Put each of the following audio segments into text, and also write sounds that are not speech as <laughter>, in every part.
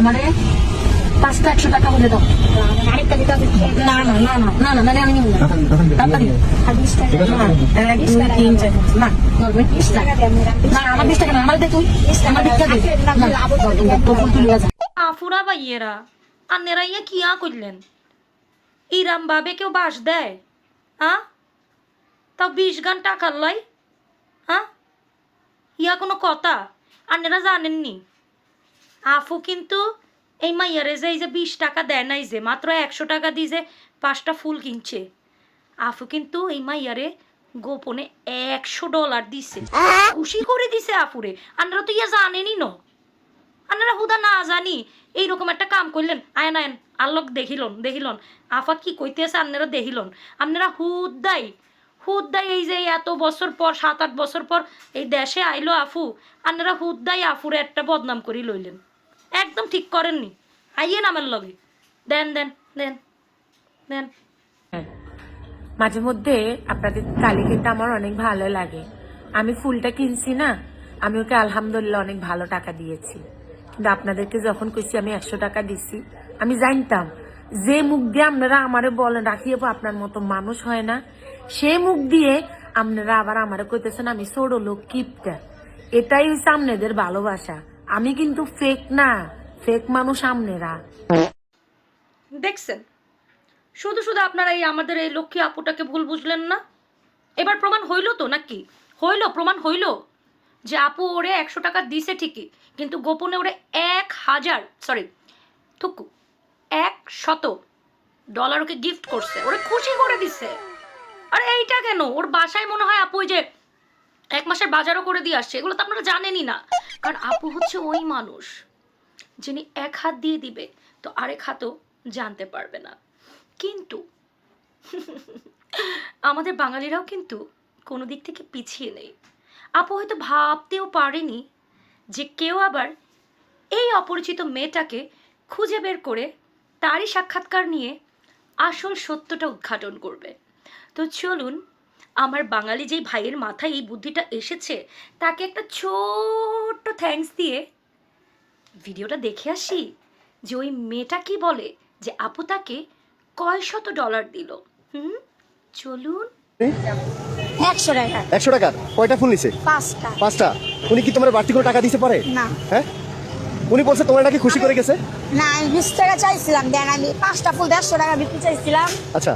আমারে পাঁচটা একশো টাকা বলে দাও। আরেকটা দিতে হবে না না না না না না নাহলে আমি নিব না। তাড়াতাড়ি আর বিশ টাকা না, এক দুই তিন চার পাঁচ। না ধরবে বিশ টাকা। না আমার বিশ টাকা না আমার দে তুই। আমার দিকটা দে। না তো ফুল তুলিয়া যা আফুরা বা ইয়েরা আন্নেরা ইয়া কিয়া করলেন? ইরাম ভাবে কেউ বাস দেয় হ্যাঁ তাও বিশ গান টাকার লাই হ্যাঁ ইয়া কোনো কথা? আন্নেরা জানেননি? আফু কিন্তু এই মাইয়ারে যে, এই যে বিশ টাকা দেয় নাই যে, মাত্র একশো টাকা দিয়ে যে পাঁচটা ফুল কিনছে। আফু কিন্তু এই মাইয়ারে গোপনে একশো ডলার দিছে। খুশি করে দিছে আফুরে। আন্নারা তো ইয়া জানেনই না। আপনারা হুদা না জানি। এইরকম একটা কাম করলেন। আয়ন আয়ন আল্লোক দেখিলন দেখিলন। আফা কি কইতেছে আপনারা দেখিলন। আপনারা হুদাই হুদাই এই যে এত বছর পর, সাত আট বছর পর এই দেশে আইলো আফু। আপনারা হুদাই আফুরে একটা বদনাম করি লইলেন। একদম ঠিক করেননি। আইয়েন আমার লগে। দেন দেন দেন দেন। মাঝে মধ্যে আপনাদের কালি কিন্তু আমার অনেক ভালো লাগে। আমি ফুলটা কিনছি না, আমি ওকে আলহামদুলিল্লাহ অনেক ভালো টাকা দিয়েছি। কিন্তু আপনাদেরকে যখন কইছি আমি একশো টাকা দিছি, আমি জানতাম, যে মুখ দিয়ে আপনারা আমারে বলেন রাখিয়ে আপনার মতো মানুষ হয় না, সে মুখ দিয়ে আপনারা আবার আমারে কইতেছেন, আমি ছোট লোক কিপটা। এটাই হচ্ছে আপনাদের ভালোবাসা। আমি কিন্তু ফেক না ফেক মানুষ আপনারা দেখছেন? শুধু শুধু আপনারা এই আমাদের এই লক্ষ্মী আপুটাকে ভুল বুঝলেন না? এবার প্রমাণ হইল তো নাকি? হইল, প্রমাণ হইল? যে আপু ওরে একশো টাকা দিছে ঠিকই, কিন্তু গোপনে ওরে এক হাজার সরি থুকু, এক শত ডলার ওকে গিফট করছে। ওরে খুশি করে দিছে। আরে এইটা কেন? ওর বাসায় মনে হয় আপু ওই যে এক মাসের বাজারও করে দিয়ে আসছে, এগুলো তো আপনারা জানেনই না। কারণ আপু হচ্ছে ওই মানুষ, যিনি এক হাত দিয়ে দিবে তো আরেক হাতও জানতে পারবে না। কিন্তু আমাদের বাঙালিরাও কিন্তু কোনো দিক থেকে পিছিয়ে নেই। আপু হয়তো ভাবতেও পারেনি যে কেউ আবার এই অপরিচিত মেয়েটাকে খুঁজে বের করে তারই সাক্ষাৎকার নিয়ে আসল সত্যটা উদ্ঘাটন করবে। তো চলুন আমার বাঙালি যেই ভাইয়ের মাথায় এই বুদ্ধিটা এসেছে তাকে একটা ছোট্ট থ্যাঙ্কস দিয়ে ভিডিওটা দেখে আসি যে ওই মেয়েটা কি বলে যে আপু তাকে কয় শত ডলার দিল। হুম চলুন। একশো টাকা। একশো টাকা? কয়টা ফুল নিছে? পাঁচটা। পাঁচটা? উনি কি তোমার বাড়তি কোনো টাকা দিতে পারে? না। হ্যাঁ? উনি বলছে তোমার নাকি খুশি করে গেছে? না আমি বিশ টাকা চাইছিলাম দেন আমি পাঁচটা ফুল দেড়শো টাকা বিক্রি চাইছিলাম। আচ্ছা।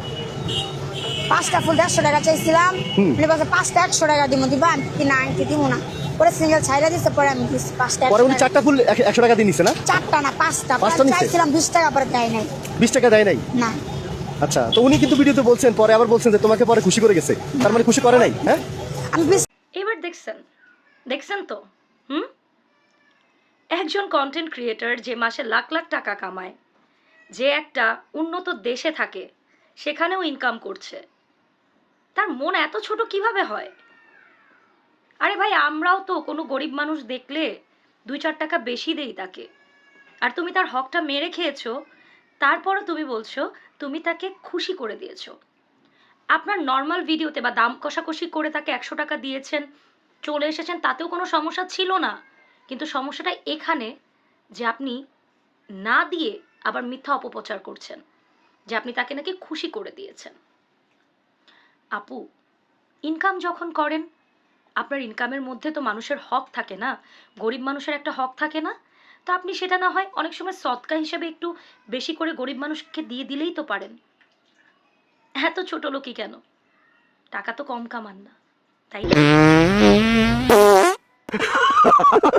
পাঁচটা ফুল দেড়শো টাকা চাইছিলাম। উনি বলছে পাঁচটা একশো টাকা দিব দিবা? আমি কি না আমি কি দিব না? পরে সিঙ্গেল ছাইরা দিচ্ছে পরে আমি দিচ্ছি পাঁচটা পরে উনি চারটা ফুল একশো টাকা দিয়ে নিছে না? চারটা না পাঁচটা। পাঁচটা চাইছিলাম বিশ টাকা পরে দেয় নাই। বিশ টাকা দেয় নাই? না। আচ্ছা তো উনি কিন্তু ভিডিওতে বলছেন পরে আবার বলছেন যে তোমাকে পরে খুশি করে গেছে। তার মানে খুশি করে নাই হ্যাঁ? আমি এবার দেখছেন দেখছেন তো? হুম? একজন কন্টেন্ট ক্রিয়েটর যে মাসে লাখ লাখ টাকা কামায় যে একটা উন্নত দেশে থাকে সেখানেও ইনকাম করছে। তার মন এত ছোট কীভাবে হয়? আরে ভাই, আমরাও তো কোনো গরিব মানুষ দেখলে দুই চার টাকা বেশি দেই তাকে। আর তুমি তার হকটা মেরে খেয়েছো, তারপরও তুমি বলছো তুমি তাকে খুশি করে দিয়েছ। আপনার নর্মাল ভিডিওতে বা দাম কষাকষি করে তাকে একশো টাকা দিয়েছেন, চলে এসেছেন, তাতেও কোনো সমস্যা ছিল না। কিন্তু সমস্যাটা এখানে যে আপনি না দিয়ে আবার মিথ্যা অপপ্রচার করছেন, যে আপনি তাকে নাকি খুশি করে দিয়েছেন। আপু ইনকাম যখন করেন, আপনার ইনকামের মধ্যে তো মানুষের হক থাকে না, গরিব মানুষের একটা হক থাকে না, তো আপনি সেটা না হয় অনেক সময় সৎকা হিসেবে একটু বেশি করে গরিব মানুষকে দিয়ে দিলেই তো পারেন এত ছোট লোকই কেন টাকা তো কম কামান না, তাই? <laughs>